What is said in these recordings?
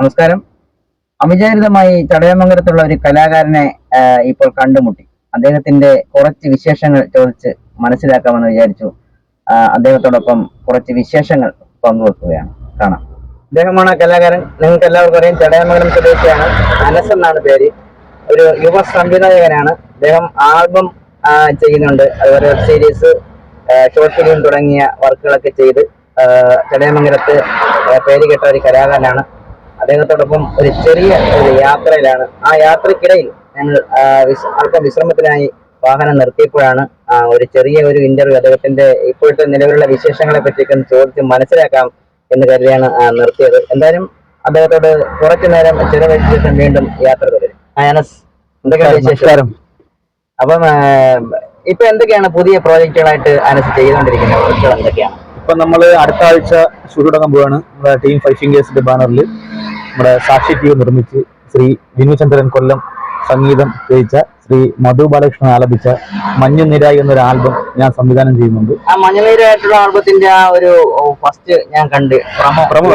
നമസ്കാരം. അവിചാരിതമായി ചടയമംഗലത്തുള്ള ഒരു കലാകാരനെ ഇപ്പോൾ കണ്ടുമുട്ടി. അദ്ദേഹത്തിന്റെ കുറച്ച് വിശേഷങ്ങൾ ചോദിച്ച് മനസ്സിലാക്കാമെന്ന് വിചാരിച്ചു. അദ്ദേഹത്തോടൊപ്പം കുറച്ച് വിശേഷങ്ങൾ പങ്കുവെക്കുകയാണ്. കാണാം. അദ്ദേഹമാണ് കലാകാരൻ. നിങ്ങൾക്ക് എല്ലാവർക്കും അറിയാം ചടയമംഗലം സ്വദേശിയാണ് അനസ് എന്നാണ് പേര്. ഒരു യുവ സംവിധായകനാണ്. അദ്ദേഹം ആൽബം ചെയ്യുന്നുണ്ട്. അതുപോലെ വെബ് സീരീസ് ഷോർട്ട് ഫിലിം തുടങ്ങിയ വർക്കുകളൊക്കെ ചെയ്ത് ചടയമംഗലത്ത് പേര് കേട്ട ഒരു കലാകാരനാണ്. അദ്ദേഹത്തോടൊപ്പം ഒരു ചെറിയ ഒരു യാത്രയിലാണ്. ആ യാത്രക്കിടയിൽ ഞങ്ങൾ അല്പം വിശ്രമത്തിനായി വാഹനം നിർത്തിയപ്പോഴാണ് ഒരു ചെറിയ ഒരു ഇന്റർവ്യൂ അദ്ദേഹത്തിന്റെ ഇപ്പോഴത്തെ നിലവിലുള്ള വിശേഷങ്ങളെ പറ്റിയൊക്കെ ഒന്ന് ചോദിച്ച് മനസ്സിലാക്കാം എന്ന് കരുതിയാണ് നിർത്തിയത്. എന്തായാലും അദ്ദേഹത്തോട് കുറച്ചു നേരം ചെലവഴിച്ച ശേഷം വീണ്ടും യാത്ര തുടരും. അനസ് എന്തൊക്കെയാണ് വിശേഷം? അപ്പം ഇപ്പൊ എന്തൊക്കെയാണ് പുതിയ പ്രോജക്റ്റുകളായിട്ട് അനസ് ചെയ്തുകൊണ്ടിരിക്കുന്നത്? എന്തൊക്കെയാണ്? ഇപ്പൊ നമ്മൾ അടുത്ത ആഴ്ച ഷൂട്ട് തുടങ്ങാൻ പോവാണ്. നമ്മുടെ ടീം ഫൈവ് ഫിംഗേഴ്സിന്റെ ബാനറിൽ നമ്മുടെ സാക്ഷി ടി നിർമ്മിച്ച് ശ്രീ വിനുചന്ദ്രൻ കൊല്ലം സംഗീതം രചിച്ച ശ്രീ മധു ബാലകൃഷ്ണൻ ആലപിച്ച മഞ്ഞുനിര എന്നൊരു ആൽബം ഞാൻ സംവിധാനം ചെയ്യുന്നുണ്ട്. ആ മഞ്ഞുനിര ആയിട്ടുള്ള ആൽബത്തിന്റെ ആ ഒരു ഫസ്റ്റ് ഞാൻ കണ്ട് പ്രമോ പ്രമോ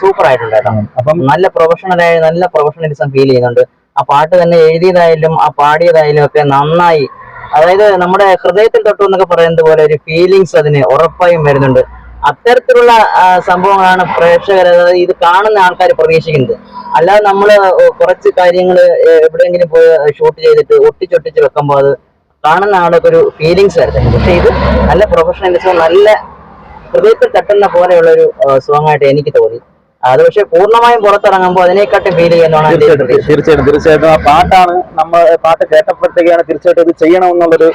സൂപ്പർ ആയിട്ടുണ്ടായിരുന്നു. അപ്പം നല്ല പ്രൊഫഷണൽ ആയി നല്ല പ്രൊഫഷണലിസം ഫീൽ ചെയ്യുന്നുണ്ട്. ആ പാട്ട് തന്നെ എഴുതിയതായാലും ആ പാടിയതായാലും ഒക്കെ നന്നായി. അതായത് നമ്മുടെ ഹൃദയത്തിൽ തൊട്ടു എന്നൊക്കെ പറയുന്നത് പോലെ ഒരു ഫീലിങ്സ് അതിന് ഉറപ്പായും വരുന്നുണ്ട്. അത്തരത്തിലുള്ള സംഭവങ്ങളാണ് പ്രേക്ഷകർ ഇത് കാണുന്ന ആൾക്കാർ പ്രതീക്ഷിക്കുന്നത്. അല്ലാതെ നമ്മൾ കുറച്ച് കാര്യങ്ങൾ എവിടെയെങ്കിലും പോയി ഷൂട്ട് ചെയ്തിട്ട് ഒട്ടിച്ചൊട്ടിച്ച് വെക്കുമ്പോൾ അത് കാണുന്ന ആളൊക്കെ ഒരു ഫീലിങ്സ് വരുന്നത് പക്ഷെ ഇത് നല്ല പ്രൊഫഷണലിസം നല്ല ഹൃദയത്തിൽ തട്ടുന്ന പോലെയുള്ള ഒരു എനിക്ക് തോന്നി. അത് പക്ഷെ പൂർണമായും പുറത്തിറങ്ങുമ്പോൾ അതിനെക്കാട്ടും ഫീൽ ചെയ്യുന്നതാണ് തീർച്ചയായിട്ടും. തീർച്ചയായിട്ടും തീർച്ചയായിട്ടും. ആ പാട്ടാണ് നമ്മൾ പാട്ട് കേട്ടപ്പോഴത്തേക്കാണ് തീർച്ചയായിട്ടും ഇത് ചെയ്യണം ചെയ്യണമെന്നുള്ളൊരു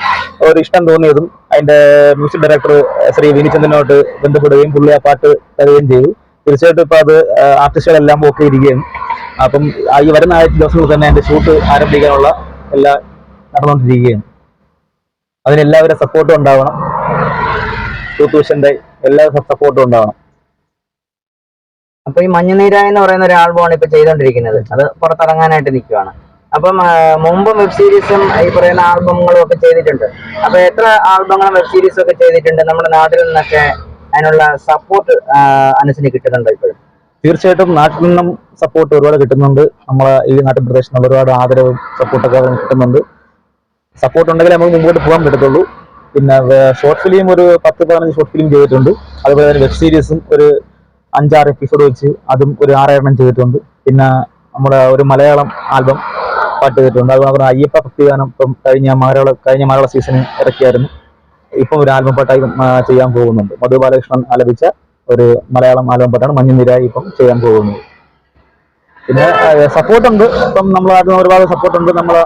ഒരു ഇഷ്ടം തോന്നിയതും അതിന്റെ മ്യൂസിക് ഡയറക്ടർ ശ്രീ വിനിചന്ദ്രനോട്ട് ബന്ധപ്പെടുകയും പുള്ളി ആ പാട്ട് തരുകയും ചെയ്തു. തീർച്ചയായിട്ടും ഇപ്പൊ അത് ആർട്ടിസ്റ്റുകളെല്ലാം ഓക്കെ ഇരിക്കുകയും അപ്പം ഈ വരുന്ന ആയിരത്തി ദിവസങ്ങളിൽ തന്നെ അതിന്റെ ഷൂട്ട് ആരംഭിക്കാനുള്ള എല്ലാ നടന്നുകൊണ്ടിരിക്കുകയാണ് അതിനെല്ലാവരുടെ സപ്പോർട്ടും ഉണ്ടാവണം. ടൂ ടൂത്തൂഷന്റെ എല്ലാ സപ്പോർട്ടും ഉണ്ടാവണം. അപ്പൊ ഈ മഞ്ഞുനീര എന്ന് പറയുന്ന ഒരു ആൽബമാണ് ഇപ്പൊ ചെയ്തോണ്ടിരിക്കുന്നത്. അത് പുറത്തിറങ്ങാനായിട്ട് നിൽക്കുവാണ് അപ്പം മുമ്പ് വെബ് സീരീസും ഈ പറയുന്ന ആൽബങ്ങളും ഒക്കെ ചെയ്തിട്ടുണ്ട്. അപ്പൊ എത്ര ആൽബങ്ങളും വെബ് സീരീസും ഒക്കെ ചെയ്തിട്ടുണ്ട് നമ്മുടെ നാട്ടിൽ നിന്നൊക്കെ അതിനുള്ള സപ്പോർട്ട് അനുസരിച്ച് കിട്ടുന്നുണ്ട് ഇപ്പോഴും? തീർച്ചയായിട്ടും നാട്ടിൽ നിന്നും സപ്പോർട്ട് ഒരുപാട് കിട്ടുന്നുണ്ട്. നമ്മളെ ഈ നാട്ടിൻ പ്രദേശത്ത് നിന്ന് ഒരുപാട് ആദരവും സപ്പോർട്ടൊക്കെ കിട്ടുന്നുണ്ട്. സപ്പോർട്ട് ഉണ്ടെങ്കിൽ നമുക്ക് മുമ്പോട്ട് പോകാൻ പറ്റത്തുള്ളൂ. പിന്നെ ഷോർട്ട് ഫിലിം ഒരു പത്ത് പതിനഞ്ച് ഷോർട്ട് ഫിലിം ചെയ്തിട്ടുണ്ട്. അതുപോലെ തന്നെ വെബ് സീരീസും ഒരു അഞ്ചാറ് എപ്പിസോഡ് വെച്ച് അതും ഒരു ആറേഴെണ്ണം ചെയ്തിട്ടുണ്ട്. പിന്നെ നമ്മുടെ ഒരു മലയാളം ആൽബം പാട്ട് ചെയ്തിട്ടുണ്ട്. അതുപോലെ നമ്മുടെ അയ്യപ്പ ഭക്തിഗാനം ഇപ്പം കഴിഞ്ഞ മലയാള കഴിഞ്ഞ മലയാള സീസണിൽ ഇറക്കിയായിരുന്നു. ഇപ്പം ഒരു ആൽബം പാട്ടായി ചെയ്യാൻ പോകുന്നുണ്ട്. മധു ബാലകൃഷ്ണൻ ആലപിച്ച ഒരു മലയാളം ആൽബം പാട്ടാണ്. മഞ്ഞുനിരായി ഇപ്പം ചെയ്യാൻ പോകുന്നത് പിന്നെ സപ്പോർട്ടുണ്ട് ഇപ്പം നമ്മൾ ആദ്യം ഒരുപാട് സപ്പോർട്ട് ഉണ്ട്. നമ്മളെ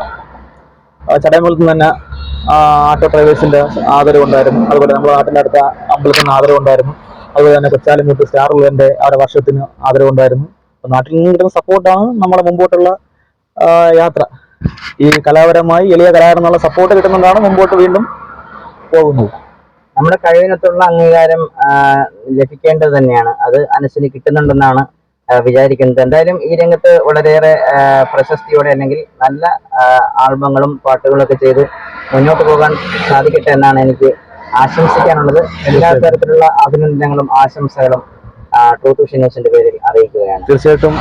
ചടയമംഗലത്ത് നിന്ന് തന്നെ ആട്ടോ ഡ്രൈവേഴ്സിന്റെ ആദരവ് ഉണ്ടായിരുന്നു. അതുപോലെ നമ്മുടെ നാട്ടിന്റെ അടുത്ത അമ്പലത്തിൽ ആദരവ് ഉണ്ടായിരുന്നു. അതുപോലെ തന്നെ കൊച്ചാലിമൂത്ത് സ്റ്റാർ ഉള്ളതിന്റെ അവരുടെ വർഷത്തിന് ആഗ്രഹമുണ്ടായിരുന്നു ഉണ്ടായിരുന്നു അപ്പൊ നാട്ടിൽ നിന്ന് കിട്ടുന്ന സപ്പോർട്ടാണ് നമ്മുടെ മുമ്പോട്ടുള്ള യാത്ര. ഈ കലാപരമായി എളിയ കലാകാരനുള്ള സപ്പോർട്ട് കിട്ടുന്നതാണ് മുമ്പോട്ട് വീണ്ടും പോകുന്നത്. നമ്മുടെ കഴിവിനത്തുള്ള അംഗീകാരം ലഭിക്കേണ്ടത് തന്നെയാണ്. അത് അനുസരിച്ച് കിട്ടുന്നുണ്ടെന്നാണ് വിചാരിക്കുന്നത്. എന്തായാലും ഈ രംഗത്ത് വളരെയേറെ പ്രശസ്തിയോടെ അല്ലെങ്കിൽ നല്ല ആൽബങ്ങളും പാട്ടുകളൊക്കെ ചെയ്ത് മുന്നോട്ട് പോകാൻ സാധിക്കട്ടെ എന്നാണ് എനിക്ക് ആശംസിക്കാനുള്ളത് എല്ലാ തരത്തിലുള്ള അഭിനന്ദനങ്ങളും ആശംസകളും ട്രൂത്ത് ന്യൂസിന്റെ പേരിൽ അറിയിക്കുകയാണ്. തീർച്ചയായിട്ടും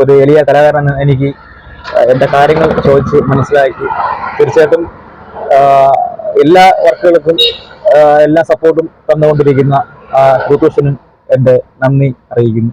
ഒരു എളിയ കലാകാരൻ എനിക്ക് എന്റെ കാര്യങ്ങൾ ചോദിച്ച് മനസ്സിലാക്കി. തീർച്ചയായിട്ടും എല്ലാ വർക്കുകൾക്കും എല്ലാ സപ്പോർട്ടും തന്നുകൊണ്ടിരിക്കുന്ന ഋതുഷനും എന്റെ നന്ദി അറിയിക്കുന്നു.